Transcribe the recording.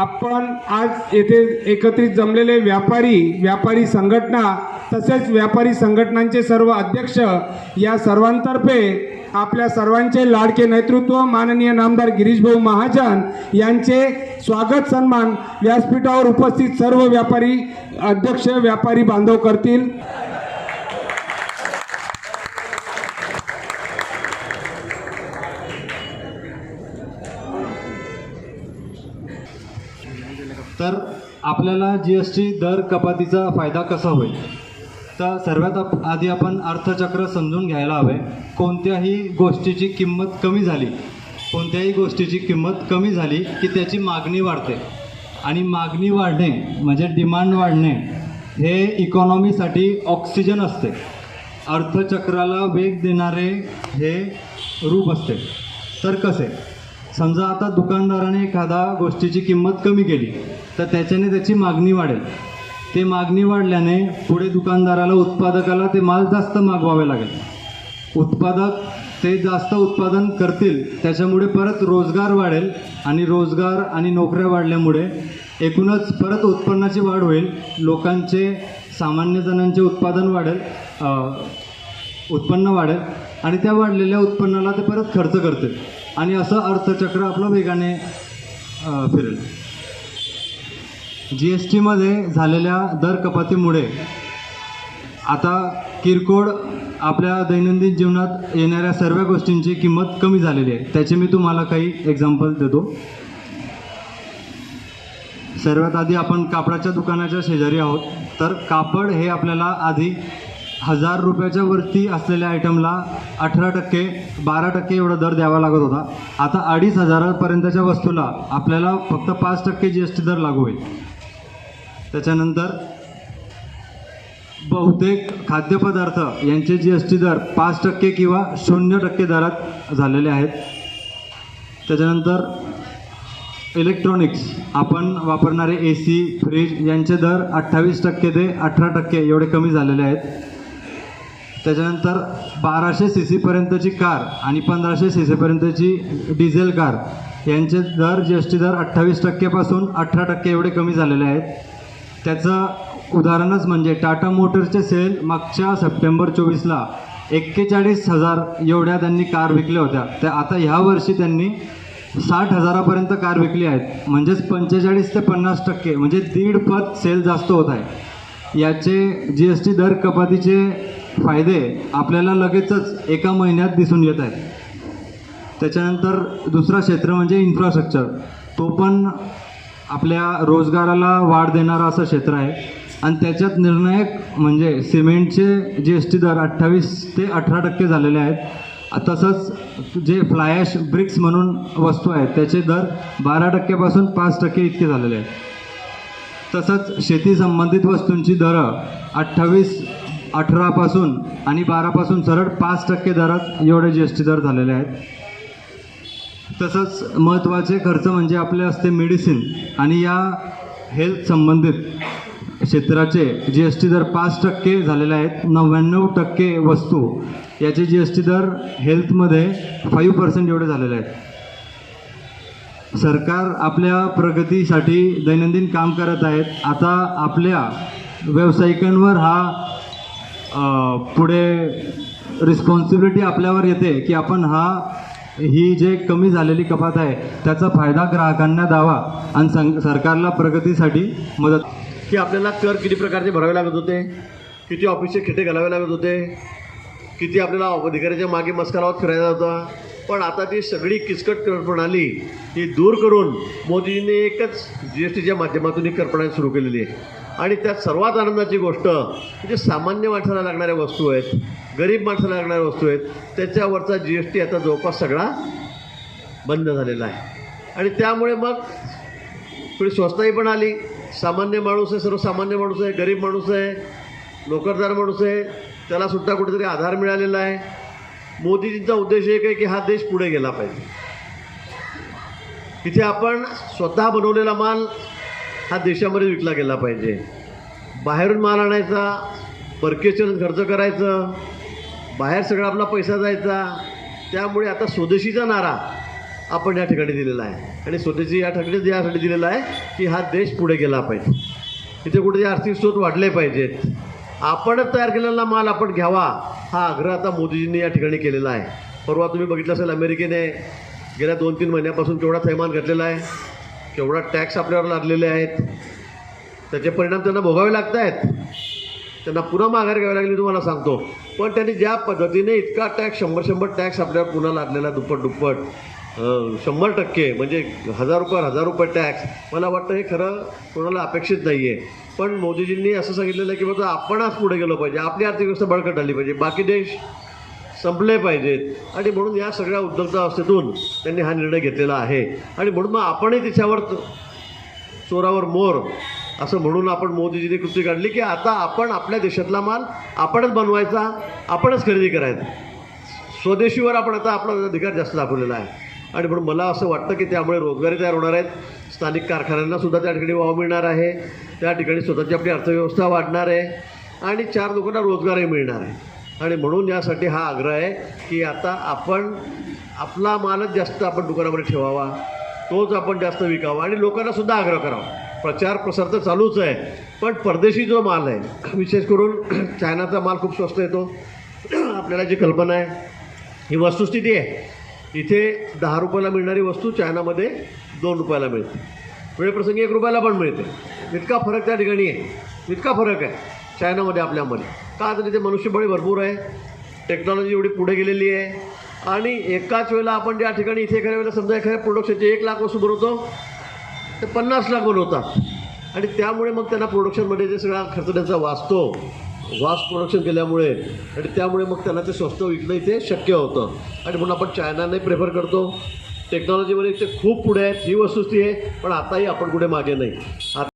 आपण आज येथे एकत्रित जमलेले व्यापारी व्यापारी संघटना तसेच व्यापारी संघटनांचे सर्व अध्यक्ष या सर्वांतर्फे आपल्या सर्वांचे लाडके नेतृत्व माननीय नामदार गिरीशभाऊ महाजन यांचे स्वागत सन्मान व्यासपीठावर उपस्थित सर्व व्यापारी अध्यक्ष व्यापारी बांधव करतील. तर आपल्याला जी एस टी दर कपातीचा फायदा कसा होईल? तर सर्वात आप- आधी आपण अर्थचक्र समजून घ्यायला हवे. कोणत्याही गोष्टीची किंमत कमी झाली कोणत्याही गोष्टीची किंमत कमी झाली की त्याची मागणी वाढते. आणि मागणी वाढणे म्हणजे डिमांड वाढणे हे इकॉनॉमीसाठी ऑक्सिजन असते. अर्थचक्राला वेग देणारे हे रूप असते. तर कसे? समजा आता दुकानदाराने एखादा गोष्टीची किंमत कमी केली तर त्याच्याने त्याची मागणी वाढेल. ते मागणी वाढल्याने पुढे दुकानदाराला उत्पादकाला ते माल जास्त मागवावे लागेल. उत्पादक ते जास्त उत्पादन करतील त्याच्यामुळे परत रोजगार वाढेल आणि रोजगार आणि नोकऱ्या वाढल्यामुळे एकूणच परत उत्पन्नाची वाढ होईल लोकांचे सामान्य जणांचे उत्पादन वाढेल उत्पन्न वाढेल आणि त्या वाढलेल्या उत्पन्नाला ते परत खर्च करतील. आणि असं अर्थचक्र आपलं वेगाने फिरेल. जी एस टीमध्ये झालेल्या दर कपातीमुळे आता किरकोळ आपल्या दैनंदिन जीवनात येणाऱ्या सर्व गोष्टींची किंमत कमी झालेली आहे. त्याचे मी तुम्हाला काही एक्झाम्पल देतो. सर्वात आधी आपण कापडाच्या दुकानाच्या शेजारी आहोत. तर कापड हे आपल्याला आधी हजार रुपयाच्या वरती असलेल्या आयटमला अठरा टक्के बारा टक्के एवढा दर द्यावा लागत होता. आता अडीच हजारापर्यंतच्या वस्तूला आपल्याला फक्त पाच टक्के जी एस टी दर लागू होईल. त्याच्यानंतर बहुतेक खाद्यपदार्थ यांचे जी एस टी दर पाच टक्के किंवा शून्य टक्के दरात झालेले आहेत. त्याच्यानंतर इलेक्ट्रॉनिक्स आपण वापरणारे ए सी फ्रीज यांचे दर अठ्ठावीस टक्के ते अठरा टक्के एवढे कमी झालेले आहेत. त्याच्यानंतर बाराशे सी सीपर्यंतची कार आणि पंधराशे सी सीपर्यंतची डिझेल कार यांचे दर जी एस टी दर अठ्ठावीस टक्केपासून अठरा टक्के एवढे कमी झालेले आहेत. त्याचं उदाहरणच म्हणजे टाटा मोटर्सचे सेल मागच्या सप्टेंबर चोवीसला एक्केचाळीस हजार एवढ्या त्यांनी कार विकल्या होत्या. त्या आता ह्या वर्षी त्यांनी साठ हजारापर्यंत कार विकली आहेत. म्हणजेच पंचेचाळीस ते पन्नास टक्के म्हणजे दीडपट सेल जास्त होत आहे. याचे जी एस टी दर कपातीचे फायदे आपल्याला लगेचच एका महिन्यात दिसून येत आहेत. त्याच्यानंतर दुसरा क्षेत्र म्हणजे इन्फ्रास्ट्रक्चर तो पण आपल्या रोजगाराला वाढ देणारा असं क्षेत्र आहे. आणि त्याच्यात निर्णायक म्हणजे सिमेंटचे जी एस टी दर अठ्ठावीस ते अठरा टक्के झालेले आहेत. तसंच जे फ्लायॅश ब्रिक्स म्हणून वस्तू आहेत त्याचे दर बारा टक्क्यापासून पाच टक्के इतके झालेले आहेत. तसंच शेती संबंधित वस्तूंची दरं अठ्ठावीस अठरापासून आणि बारापासून सरळ पाच टक्के दरात एवढे जी एस टी दर झालेले आहेत. तसंच महत्त्वाचे खर्च म्हणजे आपले असते मेडिसिन आणि या हेल्थ संबंधित क्षेत्राचे जी एस टी दर पाच टक्के झालेले आहेत. नव्याण्णव टक्के वस्तू याचे जी एस टी दर हेल्थमध्ये फाईव्ह पर्सेंट एवढे झालेले आहेत. सरकार आपल्या प्रगतीसाठी दैनंदिन काम करत आहेत. आता आपल्या व्यावसायिकांवर हा पुढे रिस्पॉन्सिबिलिटी आपल्यावर येते की आपण हा ही जे कमी झालेली कपात आहे त्याचा फायदा ग्राहकांना द्यावा आणि सं सरकारला प्रगतीसाठी मदत. की आपल्याला कर किती प्रकारचे भरावे लागत होते? किती ऑफिसचे खेटे घालावे लागत होते? किती आपल्याला अधिकाऱ्याच्या मागे मस्कारावर फिरायचा होता? पण आता ती सगळी किचकट कर प्रणाली ही दूर करून मोदींनी एकच जी एस टीच्या माध्यमातून ही करप्रणाली सुरू केलेली आहे. आणि त्यात सर्वात आनंदाची गोष्ट म्हणजे सामान्य माणसाला लागणाऱ्या वस्तू आहेत गरीब माणसाला लागणाऱ्या वस्तू आहेत त्याच्यावरचा जी एस टी आता जवळपास सगळा बंद झालेला आहे. आणि त्यामुळे मग थोडी स्वस्ताही पण आली. सामान्य माणूस आहे सर्वसामान्य माणूस आहे गरीब माणूस आहे नोकरदार माणूस आहे त्याला सुद्धा कुठेतरी आधार मिळालेला आहे. मोदीजींचा उद्देश एक आहे की हा देश पुढे गेला पाहिजे. तिथे आपण स्वतः बनवलेला माल हा देशामध्ये विकला गेला पाहिजे. बाहेरून माल आणायचा परकेशन खर्च करायचं बाहेर सगळा आपला पैसा जायचा त्यामुळे आता स्वदेशीचा नारा आपण या ठिकाणी दिलेला आहे. आणि स्वदेशी या ठिकाणी यासाठी दिलेला आहे की हा देश पुढे गेला पाहिजे. इथे कुठे आर्थिक स्रोत वाढले पाहिजेत. आपणच तयार केलेला माल आपण घ्यावा हा आग्रह आता मोदीजींनी या ठिकाणी केलेला आहे. परवा तुम्ही बघितलं असेल अमेरिकेने गेल्या दोन तीन महिन्यापासून केवढा थैमान घातलेला आहे. केवढा टॅक्स आपल्यावर लादलेले आहेत त्याचे परिणाम त्यांना भोगावे लागत आहेत त्यांना पुन्हा माघारी घ्यावी लागली तुम्हाला सांगतो. पण त्यांनी ज्या पद्धतीने इतका टॅक्स शंभर शंभर टॅक्स आपल्यावर पुन्हा लादलेला दुप्पट दुप्पट शंभर टक्के म्हणजे हजार रुपये हजार रुपये टॅक्स मला वाटतं हे खरं कोणाला अपेक्षित नाही आहे पण मोदीजींनी असं सांगितलेलं आहे की बाबा आपणच पुढे गेलो पाहिजे आपली अर्थव्यवस्था बळकट आली पाहिजे. बाकी देश संपले पाहिजेत. आणि म्हणून या सगळ्या उद्योगता अवस्थेतून त्यांनी हा निर्णय घेतलेला आहे. आणि म्हणून मग आपणही त्याच्यावर चोरावर मोर असं म्हणून आपण मोदीजींनी कृती काढली की आता आपण आपल्या देशातला माल आपणच बनवायचा आपणच खरेदी करायचा. स्वदेशीवर आपण आता आपला अधिकार जास्त दाखवलेला आहे. आणि म्हणून मला असं वाटतं की त्यामुळे रोजगारी तयार होणार आहेत. स्थानिक कारखान्यांना सुद्धा त्या ठिकाणी वाव मिळणार आहे. त्या ठिकाणी स्वतःची आपली अर्थव्यवस्था वाढणार आहे. आणि चार लोकांना रोजगारही मिळणार आहे. आणि म्हणून यासाठी हा आग्रह आहे की आता आपण आपला मालच जास्त आपण दुकानामध्ये ठेवावा तोच आपण जास्त विकावा आणि लोकांना सुद्धा आग्रह करावा. प्रचार प्रसार तर चालूच आहे पण परदेशी जो माल आहे विशेष करून चायनाचा माल खूप स्वस्त येतो. आपल्याला जी कल्पना आहे ही वस्तुस्थिती आहे. इथे दहा रुपयाला मिळणारी वस्तू चायनामध्ये दोन रुपयाला मिळते. वेळप्रसंगी एक रुपयाला पण मिळते. इतका फरक त्या ठिकाणी आहे. इतका फरक आहे चायनामध्ये आपल्यामध्ये. का तर तिथे मनुष्यबळी भरपूर आहे. टेक्नॉलॉजी एवढी पुढे गेलेली आहे. आणि एकाच वेळेला आपण ज्या ठिकाणी इथे एखाद्या वेळेला समजा एखाद्या प्रोडक्शनचे एक लाख वस्तू बनवतो ते पन्नास लाख बनवतात. आणि त्यामुळे मग त्यांना प्रोडक्शनमध्ये जे सगळा खर्च त्यांचा वाचतो वास्ट प्रोडक्शन केल्यामुळे. आणि त्यामुळे मग त्यांना ते स्वस्त विकणं इथे शक्य होतं. आणि म्हणून आपण चायनाने प्रेफर करतो. टेक्नॉलॉजीमध्ये ते खूप पुढे आहेत. ही वस्तुस्थिती आहे पण आताही आपण कुठे मागे नाही. आता